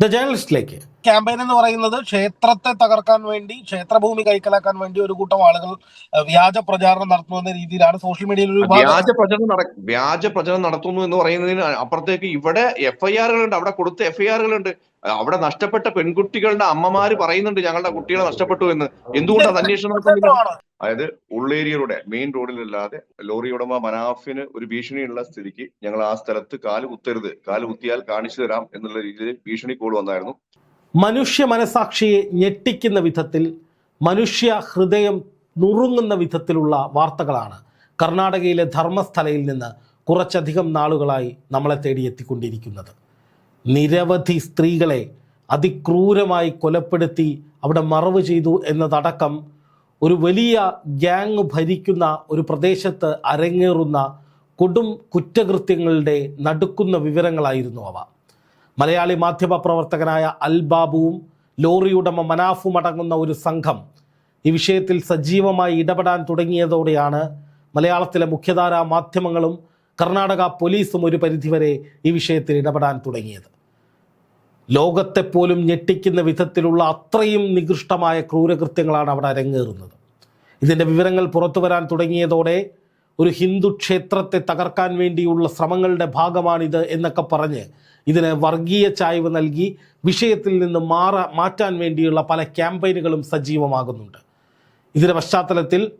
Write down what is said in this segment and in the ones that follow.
The ജേർണലിസ്റ്റിലേക്ക് campaign എന്ന് പറയുന്നത് ക്ഷേത്രത്തെ തകർക്കാൻ വേണ്ടി ക്ഷേത്രഭൂമി കൈക്കലാക്കാൻ വേണ്ടി ഒരു കൂട്ടം ആളുകൾ വ്യാജ പ്രചാരണം നടത്തുന്ന രീതിയിലാണ് സോഷ്യൽ മീഡിയയിൽ ഒരു വ്യാജ പ്രചരണം നട വ്യാജ പ്രചരണം നടത്തുന്നു എന്ന് പറയുന്നതിന് അപ്പുറത്തേക്ക് ഇവിടെ എഫ്ഐആറുകളുണ്ട് അവിടെ കൊടുത്ത എഫ്ഐആറുകളുണ്ട് അവിടെ നഷ്ടപ്പെട്ട പെൺകുട്ടികളുടെ അമ്മമാര് പറയുന്നുണ്ട് ഞങ്ങളുടെ കുട്ടികളെ നഷ്ടപ്പെട്ടു എന്ന്. എന്തുകൊണ്ടാണ് അന്വേഷണം നടത്തുന്നില്ല അതായത് ഉള്ളേരിയയുടെ മെയിൻ റോഡിലല്ലാതെ ലോറി ഉടമ മനാഫിന് ഒരു ഭീഷണിയുള്ള സ്ഥിതിക്ക് ഞങ്ങൾ ആ സ്ഥലത്ത് കാൽ കുത്തരുത്. കാൽ കുത്തിയാൽ കാണിച്ചു തരാം എന്നുള്ള രീതിയിൽ ഭീഷണി കോൾ വന്നായിരുന്നു. മനുഷ്യ മനസാക്ഷിയെ ഞെട്ടിക്കുന്ന വിധത്തിൽ മനുഷ്യ ഹൃദയം നുറുങ്ങുന്ന വിധത്തിലുള്ള വാർത്തകളാണ് കർണാടകയിലെ ധർമ്മസ്ഥലയിൽ നിന്ന് കുറച്ചധികം നാളുകളായി നമ്മളെ തേടിയെത്തിക്കൊണ്ടിരിക്കുന്നത് നിരവധി സ്ത്രീകളെ അതിക്രൂരമായി കൊലപ്പെടുത്തി അവിടെ മറവ് ചെയ്തു എന്നതടക്കം ഒരു വലിയ ഗ്യാങ് ഭരിക്കുന്ന ഒരു പ്രദേശത്ത് അരങ്ങേറുന്ന കൊടും കുറ്റകൃത്യങ്ങളുടെ നടുക്കുന്ന വിവരങ്ങളായിരുന്നു അവ. മലയാളി മാധ്യമ പ്രവർത്തകനായ അൽബാബുവും ലോറി ഉടമ മനാഫും അടങ്ങുന്ന ഒരു സംഘം ഈ വിഷയത്തിൽ സജീവമായി ഇടപെടാൻ തുടങ്ങിയതോടെയാണ് മലയാളത്തിലെ മുഖ്യധാരാ മാധ്യമങ്ങളും കർണാടക പോലീസും ഒരു പരിധിവരെ ഈ വിഷയത്തിൽ ഇടപെടാൻ തുടങ്ങിയത്. ലോകത്തെപ്പോലും ഞെട്ടിക്കുന്ന വിധത്തിലുള്ള അത്രയും നികൃഷ്ടമായ ക്രൂരകൃത്യങ്ങളാണ് അവിടെ അരങ്ങേറുന്നത്. ഇതിന്റെ വിവരങ്ങൾ പുറത്തു വരാൻ തുടങ്ങിയതോടെ ഒരു ഹിന്ദു ക്ഷേത്രത്തെ തകർക്കാൻ വേണ്ടിയുള്ള ശ്രമങ്ങളുടെ ഭാഗമാണിത് എന്നൊക്കെ പറഞ്ഞ് ഇതിന് വർഗീയ ചായ്വ് നൽകി വിഷയത്തിൽ നിന്ന് മാറാ മാറ്റാൻ വേണ്ടിയുള്ള പല ക്യാമ്പയിനുകളും സജീവമാകുന്നുണ്ട്. ഇതിന്റെ പശ്ചാത്തലത്തിൽ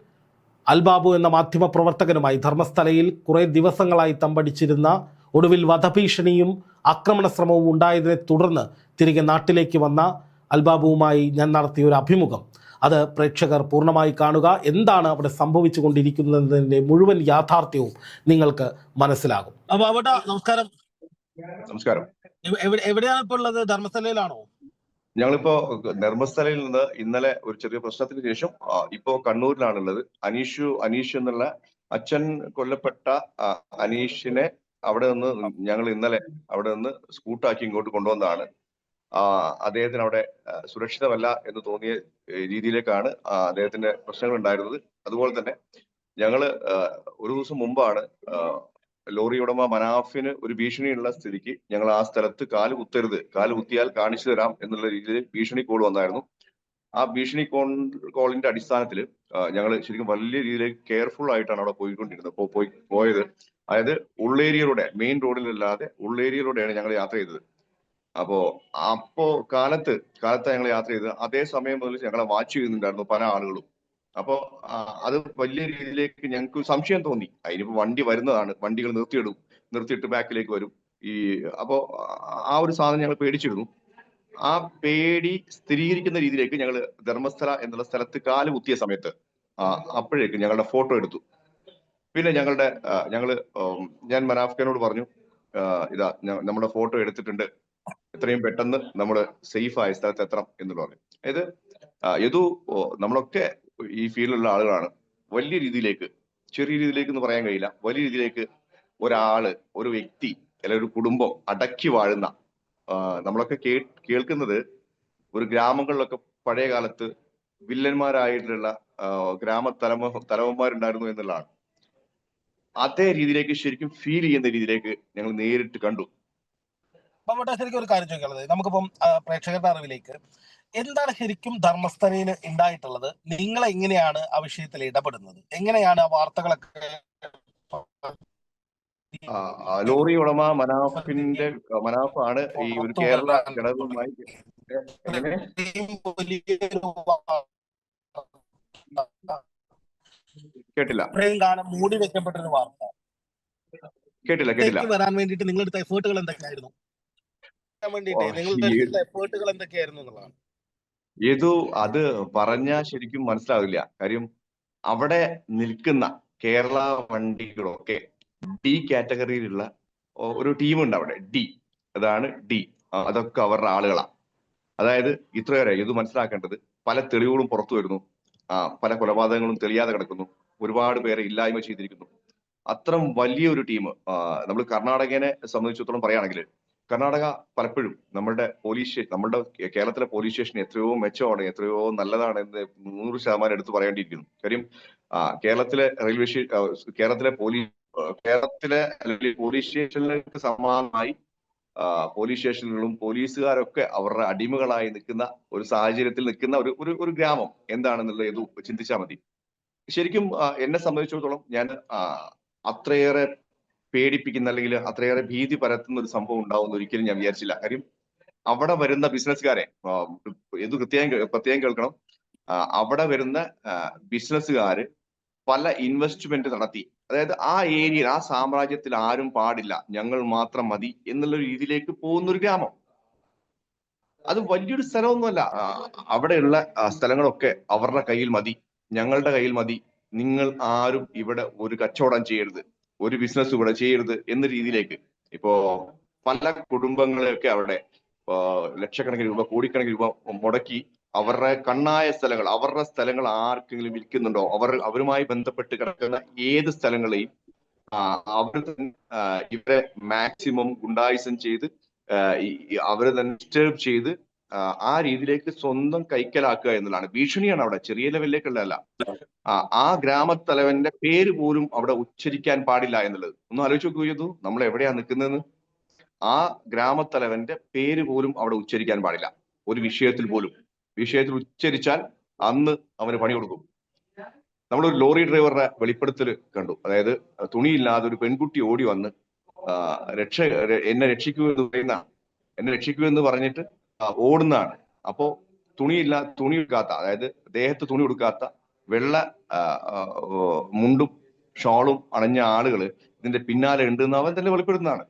അൽബാബു എന്ന മാധ്യമ പ്രവർത്തകനുമായി ധർമ്മസ്ഥലയിൽ കുറേ ദിവസങ്ങളായി തമ്പടിച്ചിരുന്ന ഒടുവിൽ വധഭീഷണിയും ആക്രമണ ശ്രമവും ഉണ്ടായതിനെ തുടർന്ന് തിരികെ നാട്ടിലേക്ക് വന്ന അൽബാബുവുമായി ഞാൻ നടത്തിയ ഒരു അഭിമുഖം. അത് പ്രേക്ഷകർ പൂർണമായി കാണുക എന്താണ് അവിടെ സംഭവിച്ചു കൊണ്ടിരിക്കുന്നതിന്റെ മുഴുവൻ യാഥാർത്ഥ്യവും നിങ്ങൾക്ക് മനസ്സിലാകും. അപ്പോൾ അവിടെ നമസ്കാരം. നമസ്കാരം. എവ- എവിടെ- എവിടെയാണ് ഇപ്പോൾ ഉള്ളത്? ധർമ്മസ്ഥലയിലാണോ? ഞങ്ങളിപ്പോ ധർമ്മസ്ഥലയിൽ നിന്ന് ഇന്നലെ ഒരു ചെറിയ പ്രശ്നത്തിന് ശേഷം ഇപ്പോ കണ്ണൂരിലാണുള്ളത്. അനീഷു അനീഷ് എന്നുള്ള അച്ഛൻ കൊല്ലപ്പെട്ട അനീഷിനെ അവിടെ നിന്ന് ഞങ്ങൾ ഇന്നലെ അവിടെ നിന്ന് സ്കൂട്ടാക്കി ഇങ്ങോട്ട് കൊണ്ടുവന്നതാണ്. ആ അദ്ദേഹത്തിന് അവിടെ സുരക്ഷിതമല്ല എന്ന് തോന്നിയ രീതിയിലേക്കാണ് അദ്ദേഹത്തിന്റെ പ്രശ്നങ്ങൾ ഉണ്ടായിരുന്നത്. അതുപോലെ തന്നെ ഞങ്ങൾ ഒരു ദിവസം മുമ്പാണ് ലോറി ഉടമ മനാഫിന് ഒരു ഭീഷണിയുള്ള സ്ഥിതിക്ക് ഞങ്ങൾ ആ സ്ഥലത്ത് കാൽ കുത്തരുത്. കാൽ കുത്തിയാൽ കാണിച്ചു തരാം എന്നുള്ള രീതിയിൽ ഭീഷണി കോൾ വന്നായിരുന്നു. ആ ഭീഷണി കോൾ കോളിന്റെ അടിസ്ഥാനത്തിൽ ഞങ്ങൾ ശരിക്കും വലിയ രീതിയിൽ കെയർഫുൾ ആയിട്ടാണ് അവിടെ പോയിക്കൊണ്ടിരുന്നത്. പോയി പോയത്. അതായത് ഉള്ളേരിയയിലൂടെ മെയിൻ റോഡിലല്ലാതെ ഉള്ളേരിയയിലൂടെയാണ് ഞങ്ങൾ യാത്ര ചെയ്തത്. അപ്പോ അപ്പോ കാലത്ത് കാലത്ത് ഞങ്ങൾ യാത്ര ചെയ്തത്. അതേ സമയം മുതൽ ഞങ്ങളെ വാച്ച് ചെയ്യുന്നുണ്ടായിരുന്നു പല ആളുകളും. അപ്പോ അത് വലിയ രീതിയിലേക്ക് ഞങ്ങൾക്ക് സംശയം തോന്നി. അതിനിപ്പോ വണ്ടി വരുന്നതാണ്. വണ്ടികൾ നിർത്തിയിടും. നിർത്തിയിട്ട് ബാക്കിലേക്ക് വരും. ഈ അപ്പോ ആ- ഒരു സാധനം ഞങ്ങൾ പേടിച്ചിരുന്നു. ആ പേടി സ്ഥിരീകരിക്കുന്ന രീതിയിലേക്ക് ഞങ്ങൾ ധർമ്മസ്ഥല എന്നുള്ള സ്ഥലത്ത് കാൽ കുത്തിയ സമയത്ത് അപ്പോഴേക്കും ഞങ്ങളുടെ ഫോട്ടോ എടുത്തു. പിന്നെ ഞങ്ങളുടെ ഞങ്ങൾ ഞാൻ മനാഫ്ഖാനോട് പറഞ്ഞു ഇതാ നമ്മുടെ ഫോട്ടോ എടുത്തിട്ടുണ്ട്. എത്രയും പെട്ടെന്ന് നമ്മൾ സേഫ് ആയ സ്ഥലത്ത് എത്തണം എന്ന് പറഞ്ഞു. അതായത് ഏതു നമ്മളൊക്കെ ഈ ഫീൽഡിലുള്ള ആളുകളാണ്. വലിയ രീതിയിലേക്ക് ചെറിയ രീതിയിലേക്ക് എന്ന് പറയാൻ കഴിയില്ല. വലിയ രീതിയിലേക്ക് ഒരാൾ ഒരു വ്യക്തി അല്ലെങ്കിൽ ഒരു കുടുംബം അടക്കി വാഴുന്ന നമ്മളൊക്കെ കേ കേൾക്കുന്നത് ഒരു ഗ്രാമങ്ങളിലൊക്കെ പഴയ കാലത്ത് വില്ലന്മാരായിട്ടുള്ള ഗ്രാമ തലമ തലവന്മാരുണ്ടായിരുന്നു എന്നുള്ളതാണ്. അതേ രീതിയിലേക്ക് ശരിക്കും ഫീൽ ചെയ്യുന്ന രീതിയിലേക്ക് ഞങ്ങൾ നേരിട്ട് കണ്ടു. അപ്പൊ അവിടെ ശരിക്കും ഒരു കാര്യം ചോദിക്കാനുള്ളത്. നമുക്കിപ്പം പ്രേക്ഷകരുടെ അറിവിലേക്ക്. എന്താണ് ശരിക്കും ധർമ്മസ്ഥലയിൽ ഉണ്ടായിട്ടുള്ളത്? നിങ്ങൾ എങ്ങനെയാണ് ആ വിഷയത്തിൽ ഇടപെടുന്നത്? എങ്ങനെയാണ് ആ വാർത്തകളൊക്കെ ലോറി ഉടമ മനാഫിന്റെ മനാഫാണ് ഈ ഒരു കേരള ഘടകവുമായി കേട്ടില്ല. ഇത്രയും കാലം മൂടി വാർത്ത. കേട്ടില്ല കേട്ടില്ല. വരാൻ വേണ്ടിയിട്ട് നിങ്ങളുടെ എഫേർട്ടുകൾ എന്തൊക്കെയായിരുന്നു? നിങ്ങളുടെ എഫേർട്ടുകൾ എന്തൊക്കെയായിരുന്നു എന്നുള്ളതാണ്. ഏതു അത് പറഞ്ഞാ ശരിക്കും മനസ്സിലാവില്ല. കാര്യം അവിടെ നിൽക്കുന്ന കേരള വണ്ടികളൊക്കെ ഡി കാറ്റഗറിയിലുള്ള ഒരു ടീമുണ്ട് അവിടെ. ഡി. അതാണ് ഡി. അതൊക്കെ അവരുടെ ആളുകളാ. അതായത് ഇത്രയേറെ ഇത് മനസ്സിലാക്കേണ്ടത് പല തെളിവുകളും പുറത്തു വരുന്നു. ആ പല കൊലപാതകങ്ങളും തെളിയാതെ കിടക്കുന്നു. ഒരുപാട് പേരെ ഇല്ലായ്മ ചെയ്തിരിക്കുന്നു. അത്രം വലിയൊരു ടീം നമ്മൾ കർണാടകനെ സംബന്ധിച്ചിടത്തോളം പറയുകയാണെങ്കിൽ കർണാടക പലപ്പോഴും നമ്മുടെ പോലീസ് സ്റ്റേഷൻ നമ്മുടെ കേരളത്തിലെ പോലീസ് സ്റ്റേഷൻ എത്രയോ മെച്ചമാണ് എത്രയോ നല്ലതാണ് എന്ന് നൂറ് ശതമാനം എടുത്തു പറയേണ്ടിയിരിക്കുന്നു. കാര്യം കേരളത്തിലെ റെയിൽവേ സ്റ്റേഷൻ കേരളത്തിലെ പോലീസ് കേരളത്തിലെ അല്ലെങ്കിൽ പോലീസ് സ്റ്റേഷനുകൾക്ക് സമാനമായി പോലീസ് സ്റ്റേഷനുകളും പോലീസുകാരൊക്കെ അവരുടെ അടിമകളായി നിൽക്കുന്ന ഒരു സാഹചര്യത്തിൽ നിൽക്കുന്ന ഒരു ഒരു ഗ്രാമം എന്താണെന്നുള്ളത് ഇത് ചിന്തിച്ചാൽ മതി. ശരിക്കും എന്നെ സംബന്ധിച്ചിടത്തോളം ഞാൻ അത്രയേറെ പേടിപ്പിക്കുന്ന അല്ലെങ്കിൽ അത്രയേറെ ഭീതി പരത്തുന്ന ഒരു സംഭവം ഉണ്ടാവുമെന്ന് ഒരിക്കലും ഞാൻ വിചാരിച്ചില്ല. കാര്യം അവിടെ വരുന്ന ബിസിനസ്സുകാരെ ഇത് കൃത്യം പ്രത്യേകം കേൾക്കണം. അവിടെ വരുന്ന ബിസിനസ്സുകാര് പല ഇൻവെസ്റ്റ്മെന്റ് നടത്തി. അതായത് ആ ഏരിയയിൽ ആ സാമ്രാജ്യത്തിൽ ആരും പാടില്ല ഞങ്ങൾ മാത്രം മതി എന്നുള്ള രീതിയിലേക്ക് പോകുന്ന ഒരു ഗ്രാമം. അത് വലിയൊരു സ്ഥലമൊന്നുമല്ല. അവിടെയുള്ള സ്ഥലങ്ങളൊക്കെ അവരുടെ കയ്യിൽ മതി ഞങ്ങളുടെ കയ്യിൽ മതി. നിങ്ങൾ ആരും ഇവിടെ ഒരു കച്ചവടം ചെയ്യരുത്. ഒരു ബിസിനസ് ഇവിടെ ചെയ്യരുത് എന്ന രീതിയിലേക്ക്. ഇപ്പോ പല കുടുംബങ്ങളെയൊക്കെ അവിടെ ലക്ഷക്കണക്കിന് രൂപ കോടിക്കണക്കിന് രൂപ മുടക്കി അവരുടെ കണ്ണായ സ്ഥലങ്ങൾ അവരുടെ സ്ഥലങ്ങൾ ആർക്കെങ്കിലും വിൽക്കുന്നുണ്ടോ? അവർ അവരുമായി ബന്ധപ്പെട്ട് കിടക്കുന്ന ഏത് സ്ഥലങ്ങളെയും അവർ ഇവരെ മാക്സിമം ഗുണ്ടായിസം ചെയ്ത് അവരെ തന്നെ ഡിസ്റ്റർബ് ചെയ്ത് ആ, രീതിയിലേക്ക് സ്വന്തം കൈക്കലാക്കുക എന്നുള്ളതാണ്. ഭീഷണിയാണ് അവിടെ ചെറിയ ലെവലിലേക്കുള്ളതല്ല. ആ ഗ്രാമത്തലവന്റെ പേര് പോലും അവിടെ ഉച്ചരിക്കാൻ പാടില്ല എന്നുള്ളത്. ഒന്ന് ആലോചിച്ച് നോക്കൂ ചെയ്തു നമ്മൾ എവിടെയാ നിൽക്കുന്നതെന്ന്? ആ ഗ്രാമത്തലവന്റെ പേര് പോലും അവിടെ ഉച്ചരിക്കാൻ പാടില്ല. ഒരു വിഷയത്തിൽ പോലും. വിഷയത്തിൽ ഉച്ചരിച്ചാൽ അന്ന് അവന് പണി കൊടുക്കും. നമ്മളൊരു ലോറി ഡ്രൈവറുടെ വെളിപ്പെടുത്തൽ കണ്ടു. അതായത് തുണിയില്ലാതെ ഒരു പെൺകുട്ടി ഓടി വന്ന് രക്ഷ എന്നെ രക്ഷിക്കൂ എന്ന് പറയുന്ന എന്നെ രക്ഷിക്കൂ എന്ന് പറഞ്ഞിട്ട് ഓടുന്നതാണ്. അപ്പോ തുണിയില്ല തുണി എടുക്കാത്ത അതായത് ദേഹത്ത് തുണി കൊടുക്കാത്ത വെള്ള മുണ്ടും ഷോളും അണഞ്ഞ ആളുകൾ ഇതിന്റെ പിന്നാലെ ഉണ്ടെന്ന് അവൻ തന്നെ വെളിപ്പെടുന്നതാണ്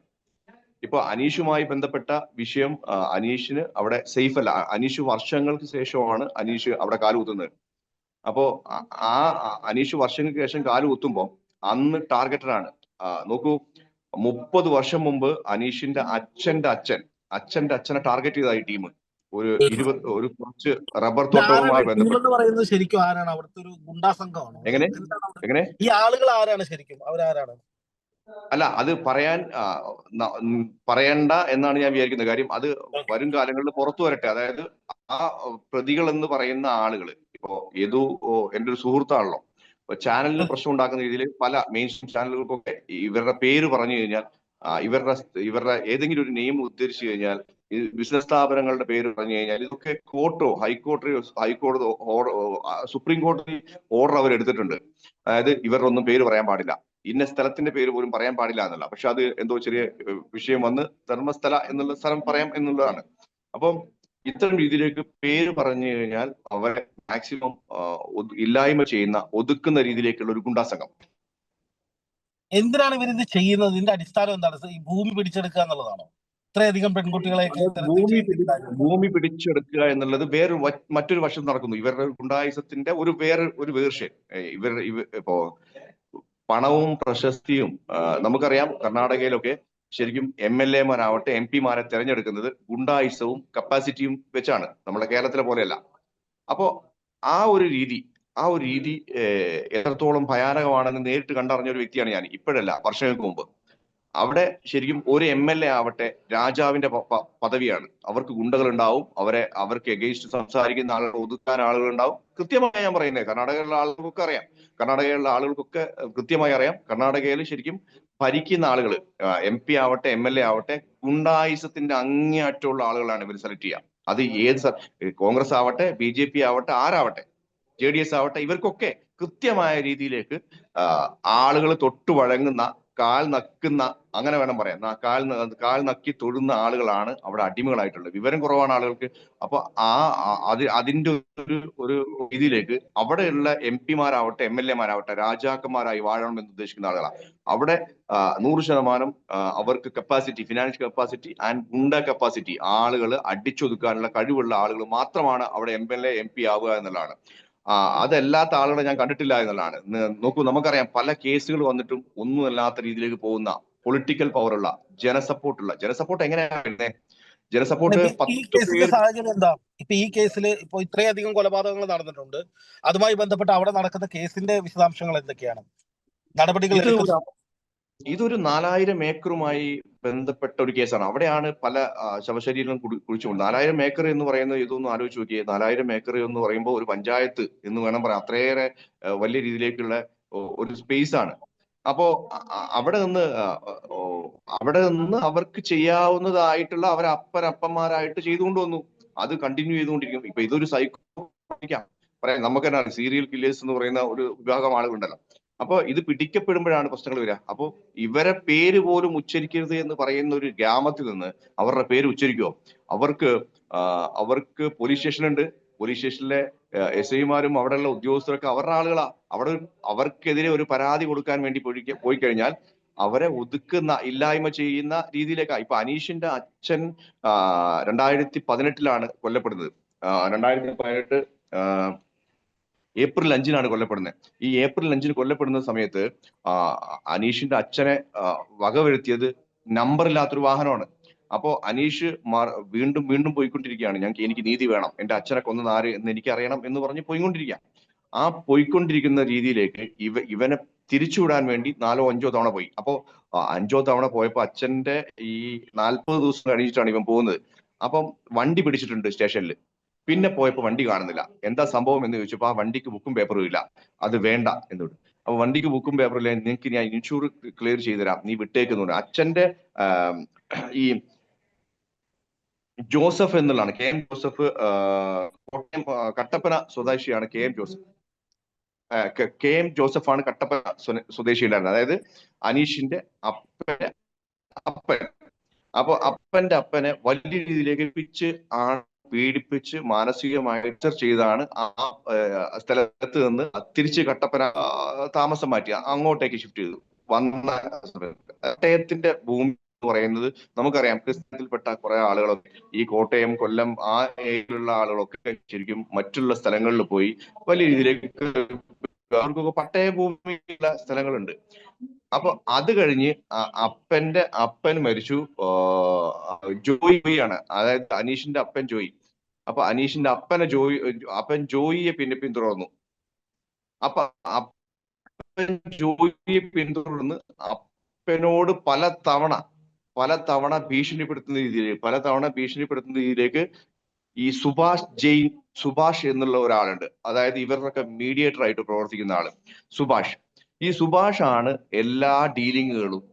ഇപ്പൊ അനീഷുമായി ബന്ധപ്പെട്ട വിഷയം അനീഷിന് അവിടെ സേഫ് അല്ല. അനീഷ് വർഷങ്ങൾക്ക് ശേഷമാണ് അനീഷ് അവിടെ കാലുകുത്തുന്നത് അപ്പോ ആ അനീഷ് വർഷങ്ങൾക്ക് ശേഷം കാലുകുത്തുമ്പോൾ അന്ന് ടാർഗറ്റഡ് ആണ്. നോക്കൂ മുപ്പത് വർഷം മുമ്പ് അനീഷിന്റെ അച്ഛന്റെ അച്ഛൻ അച്ഛന്റെ അച്ഛനെ ടാർഗറ്റ് ചെയ്തായി ടീം ഒരു ഇരുപത് ഒരു കുറച്ച് റബ്ബർ തോട്ടവുമായി ബന്ധപ്പെട്ട്. പറയുന്നത് ശരിക്കും ആരാണ്? അവിടുത്തെ ഒരു ഗുണ്ടാ സംഘമാണോ? എങ്ങനെ? എങ്ങനെ? ഈ ആളുകൾ ആരാണ് ശരിക്കും? അവരാരാണ്? അല്ല അത് പറയാൻ പറയണ്ട എന്നാണ് ഞാൻ വിചാരിക്കുന്നത്. കാര്യം അത് വരും കാലങ്ങളിൽ പുറത്തു വരട്ടെ. അതായത് ആ പ്രതികൾ എന്ന് പറയുന്ന ആളുകൾ ഇപ്പോ ഏതു എന്റെ ഒരു സുഹൃത്താണല്ലോ. ചാനലിന് പ്രശ്നം ഉണ്ടാക്കുന്ന രീതിയിൽ പല മെയിൻ സ്ട്രീം ചാനലുകൾക്കൊക്കെ ഇവരുടെ പേര് പറഞ്ഞു കഴിഞ്ഞാൽ ഇവരുടെ ഇവരുടെ ഏതെങ്കിലും ഒരു നിയമം ഉദ്ധരിച്ചു കഴിഞ്ഞാൽ ബിസിനസ് സ്ഥാപനങ്ങളുടെ പേര് പറഞ്ഞു കഴിഞ്ഞാൽ ഇതൊക്കെ കോർട്ടോ ഹൈക്കോടതിയോ ഹൈക്കോടതി സുപ്രീം കോടതി ഓർഡർ അവർ എടുത്തിട്ടുണ്ട്. അതായത് ഇവരുടെ ഒന്നും പേര് പറയാൻ പാടില്ല. ഇന്ന സ്ഥലത്തിന്റെ പേര് പോലും പറയാൻ പാടില്ല എന്നല്ല. പക്ഷെ അത് എന്തോ ചെറിയ വിഷയം വന്ന് ധർമ്മസ്ഥല എന്നുള്ള സ്ഥലം പറയാം എന്നുള്ളതാണ്. അപ്പം ഇത്തരം രീതിയിലേക്ക് പേര് പറഞ്ഞു കഴിഞ്ഞാൽ അവരെ മാക്സിമം ഇല്ലായ്മ ചെയ്യുന്ന ഒതുക്കുന്ന രീതിയിലേക്കുള്ള ഒരു ഗുണ്ടാ സംഘം എന്തിനാണ് ഇവരിത് ചെയ്യുന്നത്? ഇതിന്റെ അടിസ്ഥാനം എന്താണ്? ഈ ഭൂമി പിടിച്ചെടുക്കുക എന്നുള്ളതാണോ? ഇത്രയധികം പെൺകുട്ടികളെ ഭൂമി ഭൂമി പിടിച്ചെടുക്കുക എന്നുള്ളത് വേറൊരു മറ്റൊരു വശം നടക്കുന്നു. ഇവരുടെ ഗുണ്ടായുസത്തിന്റെ ഒരു വേറെ ഒരു വേർഷൻ. ഇവർ ഇവ ഇപ്പോ പണവും പ്രശസ്തിയും നമുക്കറിയാം കർണാടകയിലൊക്കെ ശരിക്കും എം എൽ എമാരാവട്ടെ എം പിമാരെ തെരഞ്ഞെടുക്കുന്നത് ഗുണ്ടായുസവും കപ്പാസിറ്റിയും വെച്ചാണ്. നമ്മുടെ കേരളത്തിലെ പോലെയല്ല. അപ്പോ ആ ഒരു രീതി ആ ഒരു രീതി എത്രത്തോളം ഭയാനകമാണെന്ന് നേരിട്ട് കണ്ടറിഞ്ഞ ഒരു വ്യക്തിയാണ് ഞാൻ ഇപ്പോഴല്ല വർഷങ്ങൾക്ക് മുമ്പ്. അവിടെ ശരിക്കും ഒരു എം എൽ എ ആവട്ടെ രാജാവിന്റെ പദവിയാണ്. അവർക്ക് ഗുണ്ടകൾ ഉണ്ടാവും അവരെ അവർക്ക് എഗെയിൻസ്റ്റ് സംസാരിക്കുന്ന ആളുകൾ ഒതുക്കാൻ ആളുകൾ ഉണ്ടാവും കൃത്യമായി ഞാൻ പറയുന്നത് കർണാടകയിലുള്ള ആളുകൾക്കൊക്കെ അറിയാം. കർണാടകയിലുള്ള ആളുകൾക്കൊക്കെ കൃത്യമായി അറിയാം. കർണാടകയിൽ ശരിക്കും ഭരിക്കുന്ന ആളുകൾ എം പി ആവട്ടെ എം എൽ എ ആവട്ടെ ഗുണ്ടായുസത്തിന്റെ അങ്ങേയറ്റമുള്ള ആളുകളാണ് ഇവർ സെലക്ട് ചെയ്യുക. അത് ഏത് കോൺഗ്രസ് ആവട്ടെ ബി ജെ പി ആവട്ടെ ആരാവട്ടെ. ജെ ഡി എസ് ആവട്ടെ ഇവർക്കൊക്കെ കൃത്യമായ രീതിയിലേക്ക് ആളുകൾ തൊട്ടു വഴങ്ങുന്ന കാൽ നക്കുന്ന അങ്ങനെ വേണം പറയാം. കാൽ കാൽ നക്കി തൊഴുന്ന ആളുകളാണ് അവിടെ അടിമകളായിട്ടുള്ളത്. വിവരം കുറവാണ് ആളുകൾക്ക്. അപ്പൊ ആ അത് അതിന്റെ ഒരു ഒരു രീതിയിലേക്ക് അവിടെയുള്ള എം പിമാരാവട്ടെ എം എൽ എമാരാവട്ടെ രാജാക്കന്മാരായി വാഴണം എന്ന് ഉദ്ദേശിക്കുന്ന ആളുകളാണ്. അവിടെ നൂറ് ശതമാനം അവർക്ക് capacity financial capacity and goonda capacity ആളുകൾ അടിച്ചൊതുക്കാനുള്ള കഴിവുള്ള ആളുകൾ മാത്രമാണ് അവിടെ M L A M P ആവുക എന്നുള്ളതാണ്. അതല്ലാത്ത ആളുകളെ ഞാൻ കണ്ടിട്ടില്ല എന്നുള്ളതാണ്. നോക്കൂ നമുക്കറിയാം പല കേസുകൾ വന്നിട്ടും ഒന്നുമല്ലാത്ത രീതിയിലേക്ക് പോകുന്ന പൊളിറ്റിക്കൽ പവറുള്ള ജനസപ്പോർട്ടുള്ള ജനസപ്പോർട്ട് എങ്ങനെയാണ് വരുന്നത് ജനസപ്പോർട്ട് സാഹചര്യം എന്താ? ഇപ്പൊ ഈ കേസിൽ ഇപ്പൊ ഇത്രയധികം കൊലപാതകങ്ങൾ നടന്നിട്ടുണ്ട്. അതുമായി ബന്ധപ്പെട്ട് അവിടെ നടക്കുന്ന കേസിന്റെ വിശദാംശങ്ങൾ എന്തൊക്കെയാണ്? നടപടികൾ ഇതൊരു നാലായിരം ഏക്കറുമായി ബന്ധപ്പെട്ട ഒരു കേസാണ്. അവിടെയാണ് പല ശവശരീരങ്ങളും കുഴിച്ചുകൊണ്ട് നാലായിരം ഏക്കർ എന്ന് പറയുന്നത് ഇതൊന്നും ആലോചിച്ച് നോക്കിയേ. നാലായിരം ഏക്കർ എന്ന് പറയുമ്പോൾ ഒരു പഞ്ചായത്ത് എന്ന് വേണം പറയാം. അത്രയേറെ വലിയ രീതിയിലേക്കുള്ള ഒരു സ്പേസ് ആണ്. അപ്പോ അവിടെ നിന്ന് അവിടെ നിന്ന് അവർക്ക് ചെയ്യാവുന്നതായിട്ടുള്ള അവർ അപ്പനപ്പന്മാരായിട്ട് ചെയ്തുകൊണ്ട് വന്നു. അത് കണ്ടിന്യൂ ചെയ്തുകൊണ്ടിരിക്കും. ഇപ്പൊ ഇതൊരു സൈക്കോ പറയാം. നമുക്ക് തന്നെ സീരിയൽ കില്ലേഴ്സ് എന്ന് പറയുന്ന ഒരു വിഭാഗം ആളുകളുണ്ടല്ലോ. അപ്പൊ ഇത് പിടിക്കപ്പെടുമ്പോഴാണ് പ്രശ്നങ്ങൾ വരിക. അപ്പോൾ ഇവരെ പേര് പോലും ഉച്ചരിക്കരുത് എന്ന് പറയുന്ന ഒരു ഗ്രാമത്തിൽ നിന്ന് അവരുടെ പേര് ഉച്ചരിക്കുമോ അവർക്ക് അവർക്ക് പോലീസ് സ്റ്റേഷനുണ്ട് പോലീസ് സ്റ്റേഷനിലെ എസ് ഐമാരും അവിടെയുള്ള ഉദ്യോഗസ്ഥരൊക്കെ അവരുടെ ആളുകളാ. അവിടെ അവർക്കെതിരെ ഒരു പരാതി കൊടുക്കാൻ വേണ്ടി പോയി പോയി കഴിഞ്ഞാൽ അവരെ ഒതുക്കുന്ന ഇല്ലായ്മ ചെയ്യുന്ന രീതിയിലേക്കാ. ഇപ്പൊ അനീഷിന്റെ അച്ഛൻ രണ്ടായിരത്തി പതിനെട്ടിലാണ് കൊല്ലപ്പെടുന്നത്. രണ്ടായിരത്തി പതിനെട്ട് ഏപ്രിൽ അഞ്ചിനാണ് കൊല്ലപ്പെടുന്നത്. ഈ ഏപ്രിൽ അഞ്ചിന് കൊല്ലപ്പെടുന്ന സമയത്ത് അനീഷിന്റെ അച്ഛനെ വകവരുത്തിയത് നമ്പർ ഇല്ലാത്തൊരു വാഹനമാണ്. അപ്പോ അനീഷ് വീണ്ടും വീണ്ടും പോയിക്കൊണ്ടിരിക്കുകയാണ്. ഞങ്ങൾക്ക് എനിക്ക് നീതി വേണം. എന്റെ അച്ഛനെ കൊന്നത് ആര് എന്ന് എനിക്ക് അറിയണം എന്ന് പറഞ്ഞ് പോയിക്കൊണ്ടിരിക്കുക. ആ പോയിക്കൊണ്ടിരിക്കുന്ന രീതിയിലേക്ക് ഇവ ഇവനെ തിരിച്ചുവിടാൻ വേണ്ടി നാലോ അഞ്ചോ തവണ പോയി. അപ്പോ അഞ്ചോ തവണ പോയപ്പോ അച്ഛന്റെ ഈ നാൽപ്പത് ദിവസം കഴിഞ്ഞിട്ടാണ് ഇവൻ പോകുന്നത്. അപ്പം വണ്ടി പിടിച്ചിട്ടുണ്ട് സ്റ്റേഷനിൽ പിന്നെ പോയപ്പോൾ വണ്ടി കാണുന്നില്ല. എന്താ സംഭവം എന്ന് ചോദിച്ചപ്പോൾ ആ വണ്ടിക്ക് ബുക്കും പേപ്പറും ഇല്ല. അത് വേണ്ട എന്ന് പറഞ്ഞു. അപ്പൊ വണ്ടിക്ക് ബുക്കും പേപ്പറും ഇല്ല. നിനക്ക് ഞാൻ ഇൻഷൂർ ക്ലിയർ ചെയ്തുതരാം. നീ വിട്ടേക്കുന്നു അച്ഛന്റെ ഈ ജോസഫ് എന്നുള്ളതാണ്. K M Joseph Kottayam Kattappana സ്വദേശിയാണ് K M Joseph. K- M Joseph ആണ് കട്ടപ്പന സ്വദേശിയുണ്ടായിരുന്നത് അതായത് അനീഷിന്റെ അപ്പന്റെ അപ്പൻ. അപ്പൊ അപ്പന്റെ അപ്പനെ വലിയ രീതിയിലേക്ക് പിച്ച് ആണ് പീഡിപ്പിച്ച് മാനസികമായി ചെയ്താണ് ആ സ്ഥലത്ത് നിന്ന് തിരിച്ച് കട്ടപ്പന താമസം മാറ്റി അങ്ങോട്ടേക്ക് ഷിഫ്റ്റ് ചെയ്തു. വന്ന കോട്ടയത്തിന്റെ ഭൂമി എന്ന് പറയുന്നത് നമുക്കറിയാം ക്രിസ്ത്യത്തിൽപ്പെട്ട കുറെ ആളുകളൊക്കെ ഈ കോട്ടയം കൊല്ലം ആ ഏരിയയിലുള്ള ആളുകളൊക്കെ ശരിക്കും മറ്റുള്ള സ്ഥലങ്ങളിൽ പോയി വലിയ രീതിയിലേക്ക് അവർക്കൊക്കെ പട്ടയ ഭൂമിയുള്ള സ്ഥലങ്ങളുണ്ട്. അപ്പൊ അത് കഴിഞ്ഞ് അപ്പന്റെ അപ്പൻ മരിച്ചു ജോയി ആണ്. അതായത് അനീഷിന്റെ അപ്പൻ ജോയി. അപ്പൊ അനീഷിന്റെ അപ്പനെ ജോയി അപ്പൻ ജോയിയെ പിന്നെ പിന്തുടർന്നു. അപ്പൊ അപ്പൻ ജോയിയെ പിന്തുടർന്ന് അപ്പനോട് പല തവണ പല തവണ ഭീഷണിപ്പെടുത്തുന്ന രീതിയിലേക്ക് പല തവണ ഭീഷണിപ്പെടുത്തുന്ന രീതിയിലേക്ക് ഈ സുഭാഷ് ജെയിൻ സുഭാഷ് എന്നുള്ള ഒരാളുണ്ട്. അതായത് ഇവരുടെയൊക്കെ മീഡിയേറ്റർ ആയിട്ട് പ്രവർത്തിക്കുന്ന ആൾ. സുഭാഷ്. ഈ സുഭാഷ് ആണ് എല്ലാ ഡീലിങ്ങുകളും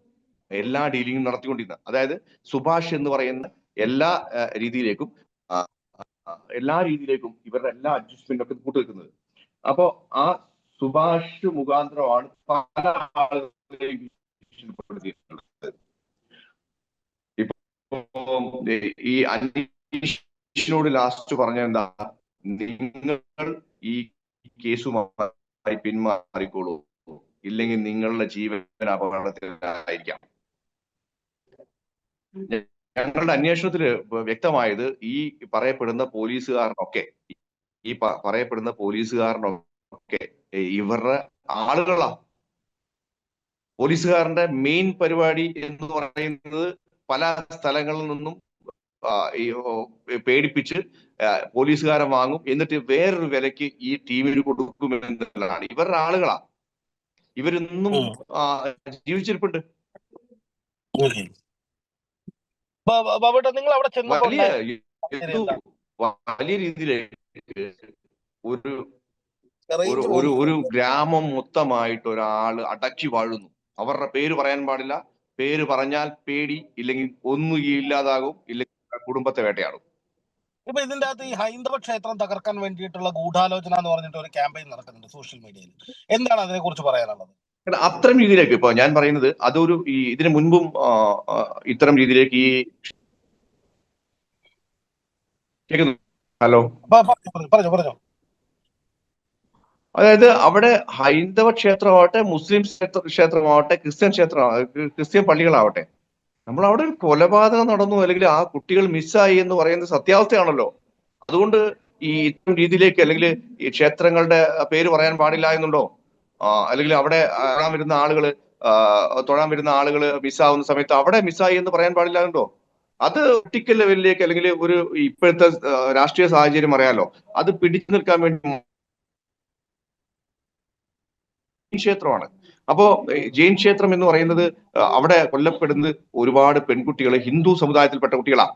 എല്ലാ ഡീലിങ്ങും നടത്തിക്കൊണ്ടിരുന്നത്. അതായത് സുഭാഷ് എന്ന് പറയുന്ന എല്ലാ രീതിയിലേക്കും എല്ലാ രീതിയിലേക്കും ഇവരുടെ എല്ലാ അഡ്ജസ്റ്റ്മെന്റും ഒക്കെ കൂട്ടുവെക്കുന്നത്. അപ്പോ ആ സുഭാഷ് മുഖാന്തരമാണ് പല ആളുകളെയും ഇപ്പോ ഈ അന്വേഷണോട് ലാസ്റ്റ് പറഞ്ഞ എന്താ? നിങ്ങൾ ഈ കേസുമായി പിന്മാറിക്കോളൂ. ഇല്ലെങ്കിൽ നിങ്ങളുടെ ജീവൻ അപകടത്തിലായിരിക്കാം ഞങ്ങളുടെ അന്വേഷണത്തിൽ വ്യക്തമായത് ഈ പറയപ്പെടുന്ന പോലീസുകാരനൊക്കെ ഈ പറയപ്പെടുന്ന പോലീസുകാരനൊക്കെ ഇവരുടെ ആളുകളാ. പോലീസുകാരന്റെ മെയിൻ പരിപാടി എന്ന് പറയുന്നത് പല സ്ഥലങ്ങളിൽ നിന്നും പേടിപ്പിച്ച് പോലീസുകാരൻ പോലീസുകാരെ വാങ്ങും. എന്നിട്ട് വേറൊരു വിലക്ക് ഈ ടീമിന് കൊടുക്കും എന്നുള്ളതാണ് ഇവരുടെ ആളുകളാ. ഇവരൊന്നും. ജീവിച്ചിരിപ്പുണ്ട്. ബാബുട്ട നിങ്ങൾ അവിടെ ചെന്നപ്പോ വലിയ രീതിയിൽ ഒരു ഒരു ഒരു ഗ്രാമം മൊത്തമായിട്ട് ഒരാൾ അടക്കി വാഴുന്നു. അവരുടെ പേര് പറയാൻ പാടില്ല. പേര് പറഞ്ഞാൽ പേടി ഇല്ലെങ്കിൽ ഒന്നും ഇല്ലാതാകും ഇല്ലെങ്കിൽ കുടുംബത്തെ വേട്ടയാടും. ഇപ്പൊ ഇതിന്റെ അകത്ത് ഈ ഹൈന്ദവ ക്ഷേത്രം തകർക്കാൻ വേണ്ടിയിട്ടുള്ള ഗൂഢാലോചന എന്ന് പറഞ്ഞിട്ട് ഒരു ക്യാമ്പയിൻ നടക്കുന്നുണ്ട് സോഷ്യൽ മീഡിയയിൽ. എന്താണ് അതിനെ കുറിച്ച് പറയാനുള്ളത്? കാരണം അത്തരം രീതിയിലേക്ക് ഇപ്പൊ ഞാൻ പറയുന്നത് അതൊരു ഈ ഇതിനു മുൻപും ഇത്തരം രീതിയിലേക്ക് ഈ കേൾക്കുന്നു ഹലോ. അപ്പൊ പറഞ്ഞോ, പറഞ്ഞോ, പറഞ്ഞോ പറഞ്ഞോ. അതായത് അവിടെ ഹൈന്ദവ ക്ഷേത്രമാവട്ടെ മുസ്ലിം ക്ഷേത്ര ക്ഷേത്രമാവട്ടെ ക്രിസ്ത്യൻ ക്ഷേത്രം ക്രിസ്ത്യൻ പള്ളികളാവട്ടെ നമ്മൾ അവിടെ ഒരു കൊലപാതകം നടന്നു അല്ലെങ്കിൽ ആ കുട്ടികൾ മിസ്സായി എന്ന് പറയുന്നത് സത്യാവസ്ഥയാണല്ലോ. അതുകൊണ്ട് ഈ ഇത്തരം രീതിയിലേക്ക് അല്ലെങ്കിൽ ഈ ക്ഷേത്രങ്ങളുടെ പേര് പറയാൻ പാടില്ല എന്നുണ്ടോ? അല്ലെങ്കിൽ അവിടെ തൊഴാൻ വരുന്ന ആളുകൾ തൊഴാൻ വരുന്ന ആളുകൾ മിസ്സാവുന്ന സമയത്ത് അവിടെ മിസ്സായി എന്ന് പറയാൻ പാടില്ല കണ്ടോ? അത് പൊളിറ്റിക്കൽ ലെവലിലേക്ക് അല്ലെങ്കിൽ ഒരു ഇപ്പോഴത്തെ രാഷ്ട്രീയ സാഹചര്യം അറിയാലോ. അത് പിടിച്ചു നിൽക്കാൻ വേണ്ടി ക്ഷേത്രമാണ്. അപ്പോ ജെയിൻ ക്ഷേത്രം എന്ന് പറയുന്നത് അവിടെ കൊല്ലപ്പെടുന്നത് ഒരുപാട് പെൺകുട്ടികൾ ഹിന്ദു സമുദായത്തിൽപ്പെട്ട കുട്ടികളാ.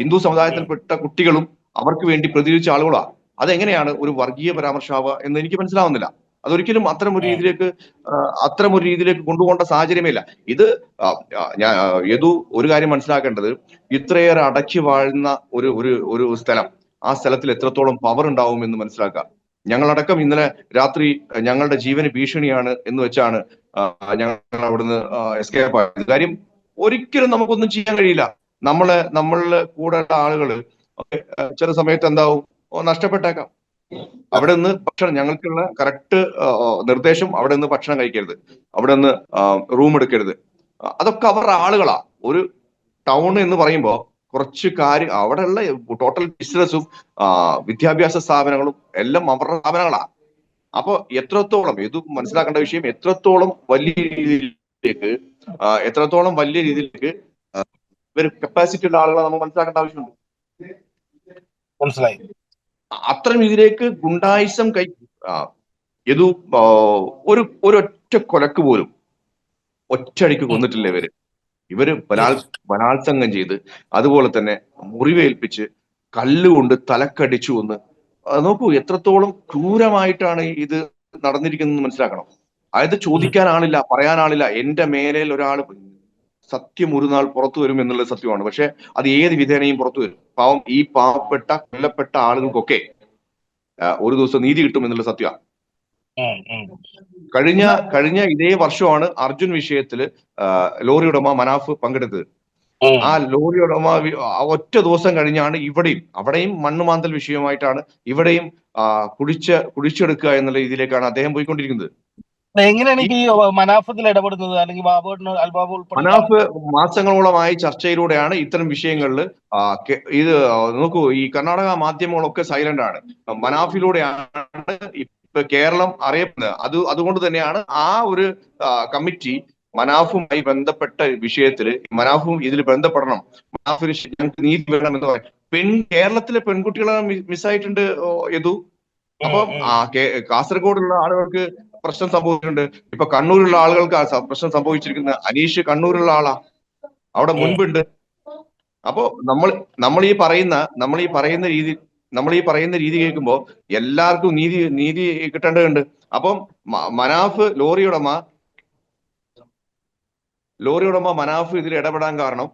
ഹിന്ദു സമുദായത്തിൽപ്പെട്ട കുട്ടികളും അവർക്ക് വേണ്ടി പ്രതികരിച്ച ആളുകളാ. അതെങ്ങനെയാണ് ഒരു വർഗീയ പരാമർശാവുക എന്ന് എനിക്ക് മനസ്സിലാവുന്നില്ല. അതൊരിക്കലും അത്തരം ഒരു രീതിയിലേക്ക് അത്തരം ഒരു രീതിയിലേക്ക് കൊണ്ടുപോകേണ്ട സാഹചര്യമേ ഇല്ല ഇത് ഞാൻ യദു ഒരു കാര്യം മനസ്സിലാക്കേണ്ടത്. ഇത്രയേറെ അടക്കി വാഴുന്ന ഒരു ഒരു ഒരു സ്ഥലം ആ സ്ഥലത്തിൽ എത്രത്തോളം പവർ ഉണ്ടാവും എന്ന് മനസ്സിലാക്കുക. ഞങ്ങളടക്കം ഇന്നലെ രാത്രി ഞങ്ങളുടെ ജീവന് ഭീഷണിയാണ് എന്ന് വെച്ചാണ് ഞങ്ങൾ അവിടുന്ന് എസ്കേപ്പ് ആയത്. കാര്യം ഒരിക്കലും നമുക്കൊന്നും ചെയ്യാൻ കഴിയില്ല. നമ്മളെ നമ്മളുടെ കൂടെയുള്ള ആളുകൾ ചില സമയത്ത് എന്താവും? നഷ്ടപ്പെട്ടേക്കാം. അവിടെ നിന്ന് ഭക്ഷണം ഞങ്ങൾക്കുള്ള കറക്റ്റ് നിർദ്ദേശം അവിടെ നിന്ന് ഭക്ഷണം കഴിക്കരുത്. അവിടെ നിന്ന് റൂം എടുക്കരുത്. അതൊക്കെ അവരുടെ ആളുകളാ. ഒരു ടൗൺ എന്ന് പറയുമ്പോ കുറച്ച് കാര്യം അവിടെയുള്ള ടോട്ടൽ ബിസിനസ്സും വിദ്യാഭ്യാസ സ്ഥാപനങ്ങളും എല്ലാം അവരുടെ സ്ഥാപനങ്ങളാ. അപ്പൊ എത്രത്തോളം ഇത് മനസ്സിലാക്കേണ്ട വിഷയം എത്രത്തോളം വലിയ രീതിയിലേക്ക് എത്രത്തോളം വലിയ രീതിയിലേക്ക് ഇവർ കപ്പാസിറ്റി ഉള്ള ആളുകളെ നമ്മൾ മനസ്സിലാക്കേണ്ട ആവശ്യമുണ്ട്. മനസ്സിലായി. അത്തരം ഇതിലേക്ക് ഗുണ്ടായിസം കൈ ഏതു ഒരു ഒരൊറ്റ കൊലക്ക് പോലും ഒറ്റയടിക്ക് കൊന്നിട്ടില്ല ഇവർ. ഇവർ ബലാൽ ബലാത്സംഗം ചെയ്ത് അതുപോലെ തന്നെ മുറിവേൽപ്പിച്ച് കല്ലുകൊണ്ട് തലക്കടിച്ചു എന്ന് നോക്കൂ എത്രത്തോളം ക്രൂരമായിട്ടാണ് ഇത് നടന്നിരിക്കുന്നത് മനസ്സിലാക്കണം. അതായത് ചോദിക്കാൻ ആളില്ല പറയാൻ ആളില്ല എന്റെ മേലേൽ ഒരാൾ സത്യം ഒരു നാൾ പുറത്തു വരും എന്നുള്ളത് സത്യമാണ്. പക്ഷെ അത് ഏത് വിധേനയും പുറത്തു വരും. പാവം ഈ പാവപ്പെട്ട കൊല്ലപ്പെട്ട ആളുകൾക്കൊക്കെ ഒരു ദിവസം നീതി കിട്ടും എന്നുള്ള സത്യമാണ്. കഴിഞ്ഞ കഴിഞ്ഞ ഇതേ വർഷമാണ് അർജുൻ വിഷയത്തിൽ ലോറി ഉടമ മനാഫ് പങ്കെടുത്തത്. ആ ലോറി ഉടമ ഒറ്റ ദിവസം കഴിഞ്ഞാണ് ഇവിടെയും അവിടെയും മണ്ണ് മാന്തൽ വിഷയമായിട്ടാണ് ഇവിടെയും കുഴിച്ച് കുഴിച്ചെടുക്കുക എന്നുള്ള രീതിയിലേക്കാണ് അദ്ദേഹം പോയിക്കൊണ്ടിരിക്കുന്നത്. എങ്ങനെയാണ് ഇപ്പൊ ഈ മനാഫത്തിൽ ഇടപെടുന്നത്? അല്ലെങ്കിൽ അൽബാബു മനാഫ് മാസങ്ങളോളമായി ചർച്ചയിലൂടെയാണ് ഇത്തരം വിഷയങ്ങളിൽ ഇത് നോക്കൂ ഈ കർണാടക മാധ്യമങ്ങളൊക്കെ സൈലന്റ് ആണ്. മനാഫിലൂടെയാണ് ഇപ്പൊ കേരളം അറിയപ്പെടുന്നത്. അത് അതുകൊണ്ട് തന്നെയാണ് ആ ഒരു കമ്മിറ്റി മനാഫുമായി ബന്ധപ്പെട്ട വിഷയത്തിൽ മനാഫും ഇതിൽ ബന്ധപ്പെടണം. മനാഫിന് ഞങ്ങൾക്ക് നീതി വേണം എന്ന് പറയും. പെൺ കേരളത്തിലെ പെൺകുട്ടികളെ മിസ്സായിട്ടുണ്ട് യദു. അപ്പം കാസർഗോഡുള്ള ആളുകൾക്ക് പ്രശ്നം സംഭവിച്ചിട്ടുണ്ട്. ഇപ്പൊ കണ്ണൂരുള്ള ആളുകൾക്ക് ആ പ്രശ്നം സംഭവിച്ചിരിക്കുന്നത് അനീഷ് കണ്ണൂരുള്ള ആളാ. അവിടെ മുൻപുണ്ട്. അപ്പോ നമ്മൾ നമ്മൾ ഈ പറയുന്ന നമ്മൾ ഈ പറയുന്ന രീതി നമ്മൾ ഈ പറയുന്ന രീതി കേൾക്കുമ്പോ എല്ലാവർക്കും നീതി നീതി കിട്ടേണ്ടതുണ്ട്. അപ്പം മനാഫ് ലോറി ഉടമ ലോറി ഉടമ മനാഫ് ഇതിൽ ഇടപെടാൻ കാരണം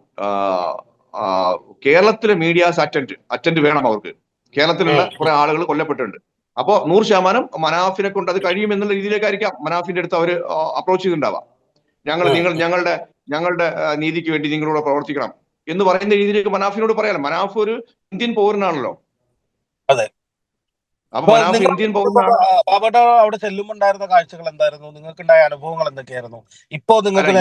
കേരളത്തിലെ മീഡിയാസ് അറ്റൻഡ് അറ്റൻഡ് വേണം അവർക്ക്. കേരളത്തിലുള്ള കുറെ ആളുകൾ കൊല്ലപ്പെട്ടിട്ടുണ്ട്. അപ്പോ നൂറ് ശതമാനം മനാഫിനെ കൊണ്ട് അത് കഴിയുമെന്നുള്ള രീതിയിലേക്കായിരിക്കാം മനാഫിന്റെ അടുത്ത് അവർ അപ്രോച്ച് ചെയ്തിട്ടുണ്ടാവാം ഞങ്ങൾ നിങ്ങൾ ഞങ്ങളുടെ ഞങ്ങളുടെ നീതിക്ക് വേണ്ടി നിങ്ങളോട് പ്രവർത്തിക്കണം എന്ന് പറയുന്ന രീതിയിലേക്ക് മനാഫിനോട് പറയാം മനാഫ് ഒരു ഇന്ത്യൻ പൗരനാണല്ലോ. അതെ. അപ്പൊ ഇന്ത്യൻ പൗരനാണ്. ബാബേട്ട അവിടെ ചെല്ലുമ്പോൾ ഉണ്ടായിരുന്ന കാഴ്ചകൾ എന്തായിരുന്നു? നിങ്ങൾക്കുണ്ടായ അനുഭവങ്ങൾ എന്തൊക്കെയായിരുന്നു? ഇപ്പോ നിങ്ങൾക്ക്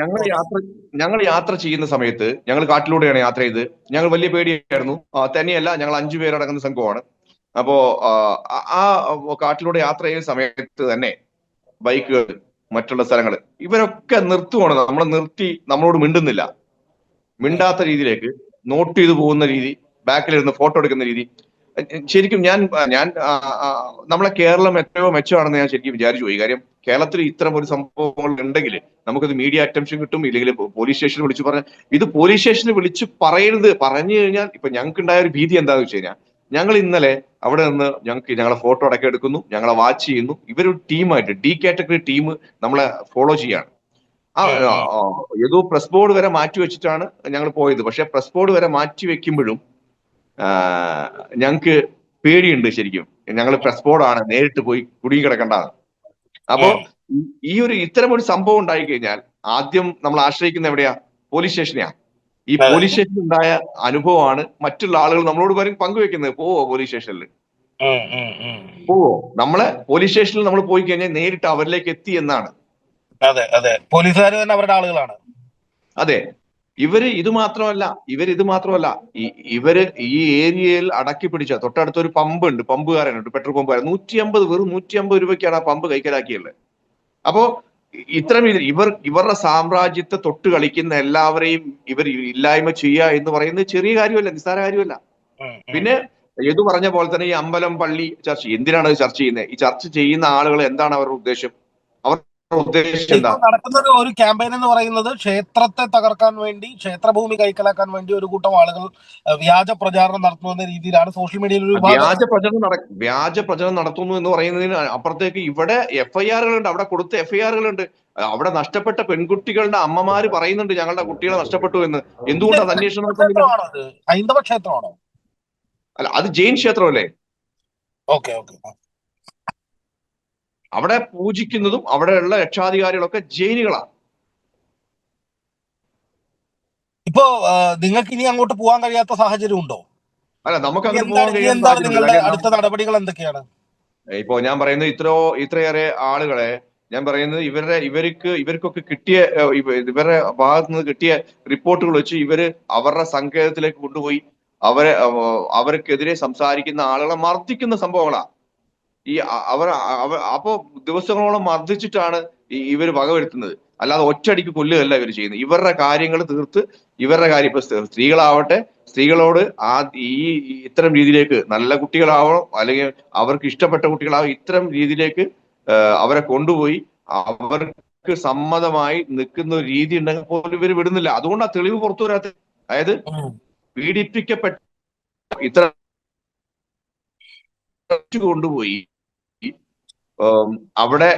ഞങ്ങൾ യാത്ര ഞങ്ങൾ യാത്ര ചെയ്യുന്ന സമയത്ത് ഞങ്ങൾ കാട്ടിലൂടെയാണ് യാത്ര ചെയ്ത് ഞങ്ങൾ വലിയ പേടിയായിരുന്നു. തനിയല്ല തന്നെയല്ല ഞങ്ങൾ അഞ്ചു പേരടങ്ങുന്ന സംഘമാണ്. അപ്പോ ആ, കാട്ടിലൂടെ യാത്ര ചെയ്യുന്ന സമയത്ത് തന്നെ ബൈക്കുകൾ മറ്റുള്ള സ്ഥലങ്ങൾ ഇവരൊക്കെ നിർത്തുവാണ്. നമ്മളെ നിർത്തി നമ്മളോട് മിണ്ടുന്നില്ല. മിണ്ടാത്ത രീതിയിലേക്ക് നോട്ട് ചെയ്തു പോകുന്ന രീതി ബാക്കിലിരുന്ന് ഫോട്ടോ എടുക്കുന്ന രീതി. ശരിക്കും ഞാൻ ഞാൻ നമ്മളെ കേരളം എത്രയോ മെച്ചമാണെന്ന് ഞാൻ ശരിക്കും വിചാരിച്ചു പോയി. കാര്യം കേരളത്തിൽ ഇത്തരം ഒരു സംഭവങ്ങൾ ഉണ്ടെങ്കിൽ നമുക്കത് മീഡിയ അറ്റൻഷൻ കിട്ടും. ഇല്ലെങ്കിൽ പോലീസ് സ്റ്റേഷനിൽ വിളിച്ചു പറഞ്ഞ ഇത് പോലീസ് സ്റ്റേഷനിൽ വിളിച്ച് പറയരുത്. പറഞ്ഞു കഴിഞ്ഞാൽ ഇപ്പൊ ഞങ്ങൾക്ക് ഉണ്ടായ ഒരു ഭീതി എന്താണെന്ന് വെച്ച് കഴിഞ്ഞാൽ ഞങ്ങൾ ഇന്നലെ അവിടെ നിന്ന് ഞങ്ങൾക്ക് ഞങ്ങളെ ഫോട്ടോ അടക്കം എടുക്കുന്നു ഞങ്ങളെ വാച്ച് ചെയ്യുന്നു. ഇവരൊരു ടീമായിട്ട് ഡി കാറ്റഗറി ടീം നമ്മളെ ഫോളോ ചെയ്യാണ്. ആ ഏതോ പ്രസ് ബോർഡ് വരെ മാറ്റി വെച്ചിട്ടാണ് ഞങ്ങൾ പോയത്. പക്ഷെ പ്രസ് ബോർഡ് വരെ മാറ്റി വെക്കുമ്പോഴും ഞങ്ങൾക്ക് പേടിയുണ്ട് ശരിക്കും. ഞങ്ങൾ പ്രസ് ബോർഡാണ് നേരിട്ട് പോയി കുടുങ്ങി കിടക്കേണ്ടതാണ് അപ്പോ ഈ- ഈ ഒരു ഇത്തരം ഒരു സംഭവം ഉണ്ടായി കഴിഞ്ഞാൽ ആദ്യം നമ്മൾ ആശ്രയിക്കുന്ന എവിടെയാ? പോലീസ് സ്റ്റേഷനെയാ ഈ പോലീസ് സ്റ്റേഷനിൽ ഉണ്ടായ അനുഭവമാണ് മറ്റുള്ള ആളുകൾ നമ്മളോട് പറയും പങ്കുവെക്കുന്നത് പോവോ പോലീസ് സ്റ്റേഷനിൽ. പോവോ? നമ്മളെ പോലീസ് സ്റ്റേഷനിൽ നമ്മൾ പോയി കഴിഞ്ഞാൽ നേരിട്ട് അവരിലേക്ക് എത്തി എന്നാണ്. അതെ അതെ. പോലീസുകാർ തന്നെ അവരുടെ ആളുകളാണ്. അതെ. ഇവർ ഇത് മാത്രമല്ല ഇവർ ഇത് മാത്രമല്ല. ഇവർ ഈ ഏരിയയിൽ അടക്കി പിടിച്ച തൊട്ടടുത്തൊരു പമ്പ് ഉണ്ട് പമ്പുകാരനുണ്ട് പെട്രോൾ പമ്പുകാരൻ. നൂറ്റി അമ്പത് വെറും നൂറ്റി അമ്പത് രൂപയ്ക്കാണ് ആ പമ്പ് കൈക്കലാക്കിയുള്ളത്. അപ്പോ ഇത്തരം ഇതിൽ ഇവർ ഇവരുടെ സാമ്രാജ്യത്തെ തൊട്ട് കളിക്കുന്ന എല്ലാവരെയും ഇവർ ഇല്ലായ്മ ചെയ്യുക എന്ന് പറയുന്നത് ചെറിയ കാര്യമല്ല നിസ്സാര കാര്യമല്ല. പിന്നെ യദു പറഞ്ഞ പോലെ തന്നെ ഈ അമ്പലം പള്ളി ചർച്ച എന്തിനാണ് ചർച്ച ചെയ്യുന്നത്? ഈ ചർച്ച ചെയ്യുന്ന ആളുകൾ എന്താണ് അവരുടെ ഉദ്ദേശം അവർ ഉദ്ദേശിച്ചത് എന്താ ഇപ്പൊ നടക്കുന്നത് ഒരു ക്യാമ്പയിൻ എന്ന് പറയുന്നത് ക്ഷേത്രത്തെ തകർക്കാൻ വേണ്ടി ക്ഷേത്രഭൂമി കൈക്കലാക്കാൻ വേണ്ടി ഒരു കൂട്ടം ആളുകൾ വ്യാജ പ്രചാരണം നടത്തുന്ന രീതിയിലാണ് സോഷ്യൽ മീഡിയയിൽ ഒരു വ്യാജ പ്രചരണം വ്യാജ പ്രചരണം നടത്തുന്നു എന്ന് പറയുന്നതിന് അപ്പുറത്തേക്ക് ഇവിടെ എഫ്ഐആറുകളുണ്ട് അവിടെ കൊടുത്ത എഫ്ഐആറുകളുണ്ട്. അവിടെ നഷ്ടപ്പെട്ട പെൺകുട്ടികളുടെ അമ്മമാര് പറയുന്നുണ്ട് ഞങ്ങളുടെ കുട്ടികളെ നഷ്ടപ്പെട്ടു എന്ന്. എന്തുകൊണ്ടാണ് അന്വേഷണം ഹൈന്ദവ ക്ഷേത്രമാണോ? അല്ല അത് ജെയിൻ ക്ഷേത്രമല്ലേ? Okay okay. അവിടെ പൂജിക്കുന്നതും അവിടെയുള്ള രക്ഷാധികാരികളൊക്കെ ജയിലുകളാണ്. ഇപ്പോ നിങ്ങൾക്ക് ഇനി അങ്ങോട്ട് പോകാൻ കഴിയാത്ത സാഹചര്യം ഉണ്ടോ? അല്ല നമുക്ക് അങ്ങനെ പോകാൻ അടുത്ത നടപടികൾ എന്തൊക്കെയാണ്? ഇപ്പോ ഞാൻ പറയുന്നത് ഇത്രയോ ഇത്രയേറെ ആളുകളെ ഞാൻ പറയുന്നത് ഇവരുടെ ഇവർക്ക് ഇവർക്കൊക്കെ കിട്ടിയ ഇവരുടെ ഭാഗത്ത് നിന്ന് കിട്ടിയ റിപ്പോർട്ടുകൾ വെച്ച് ഇവർ അവരുടെ സങ്കേതത്തിലേക്ക് കൊണ്ടുപോയി അവരെ അവർക്കെതിരെ സംസാരിക്കുന്ന ആളുകളെ മർദ്ദിക്കുന്ന സംഭവങ്ങളാ. ഈ അവർ അപ്പോ ദിവസങ്ങളോളം മർദ്ദിച്ചിട്ടാണ് ഇവർ വകവരുത്തുന്നത് അല്ലാതെ ഒറ്റയടിക്ക് കൊല്ലുകയല്ല ഇവർ ചെയ്യുന്നത്. ഇവരുടെ കാര്യങ്ങൾ തീർത്ത് ഇവരുടെ കാര്യം ഇപ്പൊ സ്ത്രീ- സ്ത്രീകളാവട്ടെ സ്ത്രീകളോട് ആ ഈ ഇത്തരം രീതിയിലേക്ക് നല്ല കുട്ടികളാവണം അല്ലെങ്കിൽ അവർക്ക് ഇഷ്ടപ്പെട്ട കുട്ടികളാവും ഇത്തരം രീതിയിലേക്ക് അവരെ കൊണ്ടുപോയി അവർക്ക് സമ്മതമായി നിൽക്കുന്ന ഒരു രീതി ഉണ്ടെങ്കിൽ പോലും ഇവർ വിടുന്നില്ല. അതുകൊണ്ട് ആ തെളിവ് പുറത്തു വരാത്ത അതായത് പീഡിപ്പിക്കപ്പെട്ട ഇത്ര കൊണ്ടുപോയി. അവിടെ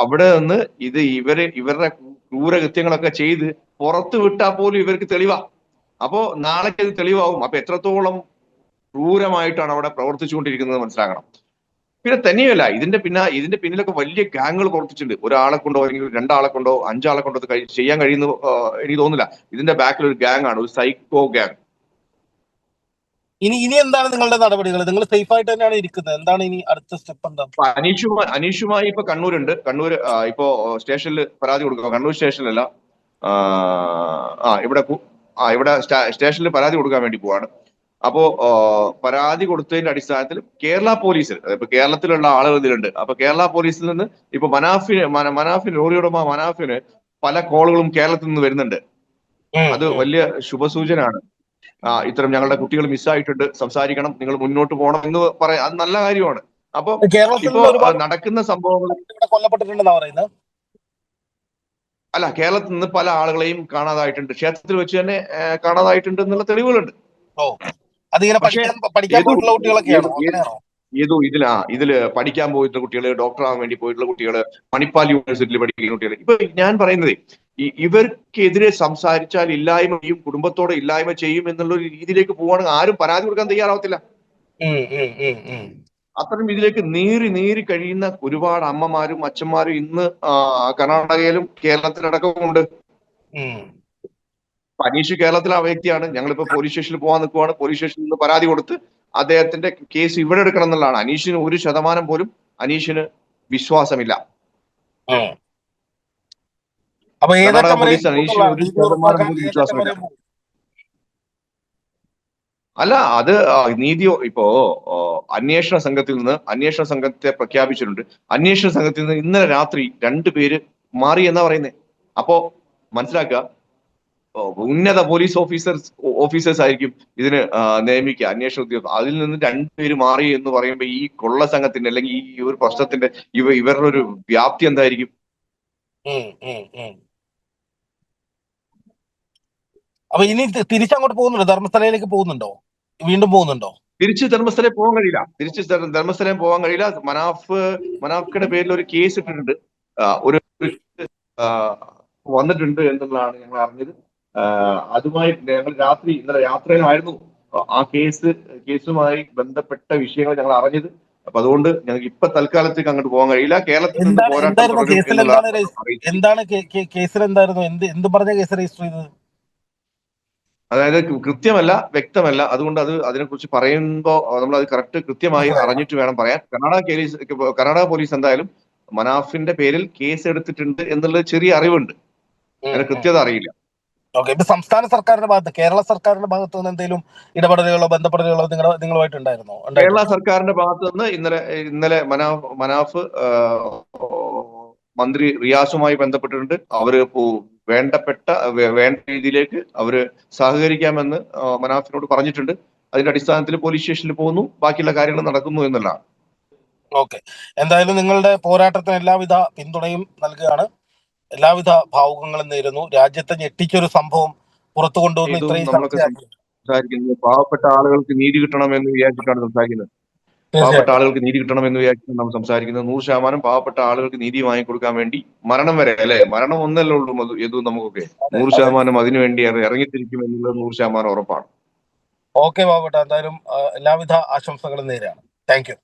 അവിടെ നിന്ന് ഇത് ഇവർ ഇവരുടെ ക്രൂരകൃത്യങ്ങളൊക്കെ ചെയ്ത് പുറത്തു വിട്ടാൽ പോലും ഇവർക്ക് തെളിവാ. അപ്പോ നാളേക്ക് ഇത് തെളിവാകും അപ്പൊ എത്രത്തോളം ക്രൂരമായിട്ടാണ് അവിടെ പ്രവർത്തിച്ചുകൊണ്ടിരിക്കുന്നത് മനസ്സിലാക്കണം. പിന്നെ തന്നെയല്ല ഇതിന്റെ പിന്നെ ഇതിന്റെ പിന്നിലൊക്കെ വലിയ ഗാങ്ങുകൾ പ്രവർത്തിച്ചിട്ടുണ്ട്. ഒരാളെ കൊണ്ടോ അല്ലെങ്കിൽ രണ്ടാളെ കൊണ്ടോ അഞ്ചാളെ കൊണ്ടോ ചെയ്യാൻ കഴിയുന്ന എനിക്ക് തോന്നുന്നില്ല. ഇതിന്റെ ബാക്കിൽ ഒരു ഗാങ് ആണ് ഒരു സൈക്കോ ഗാങ്. ഇനി ഇനി എന്താണ് നിങ്ങളുടെ നടപടികൾ? നിങ്ങൾ സേഫ് ആയിട്ട് തന്നെയാണ് ഇരിക്കുന്നത്. എന്താണ് ഇനി അടുത്ത സ്റ്റെപ്പ് എന്താ? അനീഷുമായി അനീഷുമായി ഇപ്പൊ കണ്ണൂരുണ്ട്. കണ്ണൂർ ഇപ്പോ സ്റ്റേഷനിൽ പരാതി കൊടുക്കുക. കണ്ണൂർ സ്റ്റേഷനിലല്ല ആ, ഇവിടെ ആ ഇവിടെ സ്റ്റേഷനിൽ പരാതി കൊടുക്കാൻ വേണ്ടി പോവാണ്. അപ്പോ പരാതി കൊടുത്തതിന്റെ അടിസ്ഥാനത്തിൽ കേരള പോലീസിൽ ഇപ്പൊ കേരളത്തിലുള്ള ആളുകൾ ഇതിലുണ്ട്. അപ്പൊ കേരള പോലീസിൽ നിന്ന് ഇപ്പൊ മനാഫിന് മനാഫിൻ മനാഫിന് ലോറി മനാഫിന് പല കോളുകളും കേരളത്തിൽ നിന്ന് വരുന്നുണ്ട്. അത് വലിയ ശുഭസൂചനയാണ്. ഇത്തരം ഞങ്ങളുടെ കുട്ടികൾ മിസ്സായിട്ടുണ്ട് സംസാരിക്കണം. നിങ്ങൾ മുന്നോട്ട് പോകണം എന്ന് പറയാം അത് നല്ല കാര്യമാണ്. അപ്പൊ ഇപ്പോ നടക്കുന്ന സംഭവങ്ങൾ കൊല്ലപ്പെട്ടിട്ടുണ്ടെന്നാ പറയുന്നത്? അല്ല കേരളത്തിൽ നിന്ന് പല ആളുകളെയും കാണാതായിട്ടുണ്ട്. ക്ഷേത്രത്തിൽ വെച്ച് തന്നെ കാണാതായിട്ടുണ്ട് എന്നുള്ള തെളിവുകളുണ്ട്. ഏതോ- ഇതിലാ ഇതിൽ പഠിക്കാൻ പോയിട്ടുള്ള കുട്ടികൾ ഡോക്ടറാകാൻ വേണ്ടി പോയിട്ടുള്ള കുട്ടികൾ മണിപ്പാൽ യൂണിവേഴ്സിറ്റിയിൽ പഠിക്കുന്ന കുട്ടികൾ ഇപ്പൊ ഞാൻ പറയുന്നത് ഇവർക്കെതിരെ സംസാരിച്ചാൽ ഇല്ലായ്മ ചെയ്യും കുടുംബത്തോടെ ഇല്ലായ്മ ചെയ്യും എന്നുള്ള ഒരു രീതിയിലേക്ക് പോവുകയാണെങ്കിൽ ആരും പരാതി കൊടുക്കാൻ തയ്യാറാവത്തില്ല. അത്തരം ഇതിലേക്ക് നീറി നീറി കഴിയുന്ന ഒരുപാട് അമ്മമാരും അച്ഛന്മാരും ഇന്ന് കർണാടകയിലും കേരളത്തിലടക്കമുണ്ട്. പനീഷ് അനീഷ് കേരളത്തിലെ ആ വ്യക്തിയാണ്. ഞങ്ങളിപ്പോ പോലീസ് സ്റ്റേഷനിൽ പോകാൻ നിൽക്കുവാണ്. പോലീസ് സ്റ്റേഷനിൽ നിന്ന് പരാതി കൊടുത്ത് അദ്ദേഹത്തിന്റെ കേസ് ഇവിടെ എടുക്കണം എന്നുള്ളതാണ്. അനീഷിന് ഒരു ശതമാനം പോലും അനീഷിന് വിശ്വാസമില്ല. വരെ പോകും? അല്ല അത് ആ, നീതി ഇപ്പോ അന്വേഷണ സംഘത്തിൽ നിന്ന് അന്വേഷണ സംഘത്തെ പ്രഖ്യാപിച്ചിട്ടുണ്ട്. അന്വേഷണ സംഘത്തിൽ നിന്ന് ഇന്നലെ രാത്രി രണ്ടു പേര് മാറി എന്നാ പറയുന്നത് അപ്പോ മനസ്സിലാക്കുക ഉന്നത പോലീസ് ഓഫീസേഴ്സ് ഓഫീസേഴ്സ് ആയിരിക്കും ഇതിന് നിയമിക്കുക. അന്വേഷണ ഉദ്യോഗസ്ഥർ അതിൽ നിന്ന് രണ്ടുപേര് മാറി എന്ന് പറയുമ്പോൾ ഈ കൊള്ള സംഘത്തിന്റെ അല്ലെങ്കിൽ ഈ ഒരു പ്രശ്നത്തിന്റെ ഇവ ഇവരുടെ ഒരു വ്യാപ്തി എന്തായിരിക്കും? അപ്പൊ ഇനി തിരിച്ചങ്ങോട്ട് പോകുന്നുണ്ടോ? ധർമ്മസ്ഥലയിലേക്ക് പോകുന്നുണ്ടോ? വീണ്ടും പോകുന്നുണ്ടോ? തിരിച്ച് ധർമ്മസ്ഥലയിൽ പോകാൻ കഴിയില്ല. തിരിച്ച് ധർ- ധർമ്മസ്ഥലയിൽ പോകാൻ കഴിയില്ല. മനാഫ് മനാഫിയുടെ പേരിൽ ഒരു കേസ് ഇട്ടിട്ടുണ്ട്. ഒരു വന്നിട്ടുണ്ട് എന്നുള്ളതാണ് ഞങ്ങൾ അറിഞ്ഞത്. അതുമായി ഞങ്ങൾ രാത്രി ഇന്നലെ യാത്രയിലായിരുന്നു. ആ കേസ് കേസുമായി ബന്ധപ്പെട്ട വിഷയങ്ങൾ ഞങ്ങൾ അറിഞ്ഞത്. അപ്പൊ അതുകൊണ്ട് ഞങ്ങൾക്ക് ഇപ്പൊ തൽക്കാലത്തേക്ക് അങ്ങോട്ട് പോകാൻ കഴിയില്ല. കേരളത്തിൽ എന്താണ് കേസിൽ എന്തായിരുന്നു എന്ത് എന്ത് പറഞ്ഞ കേസ് രജിസ്റ്റർ ചെയ്തത്? അതായത് കൃത്യമല്ല വ്യക്തമല്ല. അതുകൊണ്ട് അത് അതിനെക്കുറിച്ച് പറയുമ്പോൾ നമ്മൾ അത് കറക്റ്റ് കൃത്യമായി. അറിഞ്ഞിട്ട് വേണം പറയാൻ. കർണാടക പോലീസ് കർണാടക പോലീസ് എന്തായാലും മനാഫിന്റെ പേരിൽ കേസ് എടുത്തിട്ടുണ്ട് എന്നുള്ള ചെറിയ അറിവുണ്ട്. അതിന് കൃത്യത അറിയില്ല. ഓക്കെ ഇപ്പൊ സംസ്ഥാന സർക്കാരിന്റെ ഭാഗത്ത് കേരള സർക്കാരിന്റെ ഭാഗത്ത് നിന്ന് എന്തെങ്കിലും ഇടപെടലുകളോ ബന്ധപ്പെടലുകളോ നിങ്ങളുടെ നിങ്ങളുമായിട്ട് ഉണ്ടായിരുന്നോ കേരള സർക്കാരിന്റെ ഭാഗത്ത് നിന്ന് ഇന്നലെ ഇന്നലെ മനാഫ് മനാഫ് മന്ത്രി റിയാസുമായി ബന്ധപ്പെട്ടിട്ടുണ്ട്. അവർ വേണ്ടപ്പെട്ട വേണ്ട രീതിയിലേക്ക് അവർ സഹകരിക്കാമെന്ന് മനാഫിനോട് പറഞ്ഞിട്ടുണ്ട്. അതിന്റെ അടിസ്ഥാനത്തിൽ പോലീസ് സ്റ്റേഷനിൽ പോകുന്നു. ബാക്കിയുള്ള കാര്യങ്ങൾ നടക്കുന്നു എന്നുള്ളതാണ്. ഓക്കെ. എന്തായാലും നിങ്ങളുടെ പോരാട്ടത്തിന് എല്ലാവിധ പിന്തുണയും നൽകുകയാണ്. എല്ലാവിധ ഭാവുകങ്ങളും നേരുന്നു. രാജ്യത്തെ ഞെട്ടിച്ചൊരു സംഭവം പുറത്തു കൊണ്ടുവന്ന് ഇത്രയും പാവപ്പെട്ട ആളുകൾക്ക് നീതി കിട്ടണം എന്ന് വിചാരിച്ചിട്ടാണ് സംസാരിക്കുന്നത്. പാവപ്പെട്ട ആളുകൾക്ക് നീതി കിട്ടണം എന്ന് വിചാരിച്ചാണ് നമ്മൾ സംസാരിക്കുന്നത്. നൂറ് ശതമാനം പാവപ്പെട്ട ആളുകൾക്ക് നീതി വാങ്ങിക്കൊടുക്കാൻ വേണ്ടി മരണം വരെ അല്ലെ? മരണം ഒന്നല്ലേ ഉള്ളൂ അത് യദു നമുക്കൊക്കെ. നൂറ്. ശതമാനം അതിനു വേണ്ടി ഇറങ്ങിത്തിരിക്കും എന്നുള്ളത് നൂറ് ശതമാനം ഉറപ്പാണ്. ഓക്കെ പാവപ്പെട്ട എന്തായാലും എല്ലാവിധ ആശംസകളും നേരെയാണ്. Thank you.